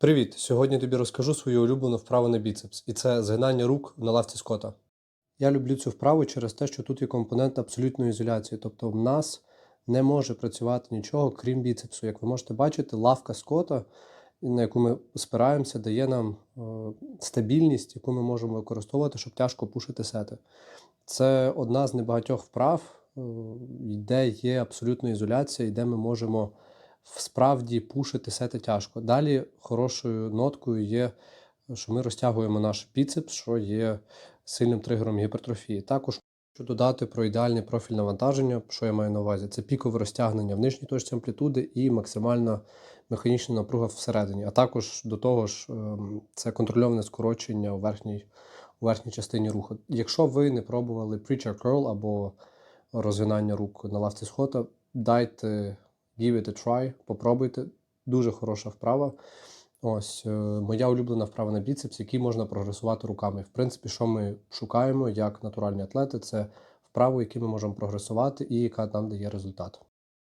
Привіт! Сьогодні тобі розкажу свою улюблену вправу на біцепс, і це згинання рук на лавці скота. Я люблю цю вправу через те, що тут є компонент абсолютної ізоляції, тобто в нас не може працювати нічого, крім біцепсу. Як ви можете бачити, лавка скота, на яку ми спираємося, дає нам е, стабільність, яку ми можемо використовувати, щоб тяжко пушити сети. Це одна з небагатьох вправ, е, де є абсолютна ізоляція, і де ми можемо справді пушити сети тяжко. Далі хорошою ноткою є, що ми розтягуємо наш біцепс, що є сильним тригером гіпертрофії. Також хочу додати про ідеальне профіль навантаження, що я маю на увазі. Це пікове розтягнення в нижній точці амплітуди і максимальна механічна напруга всередині. А також до того ж, ем, це контрольоване скорочення у верхній, у верхній частині руху. Якщо ви не пробували preacher curl або розгинання рук на лавці схода, дайте give it a try, попробуйте. Дуже хороша вправа. Ось е, моя улюблена вправа на біцепс, який можна прогресувати руками. В принципі, що ми шукаємо як натуральні атлети, це вправу, які ми можемо прогресувати і яка нам дає результат.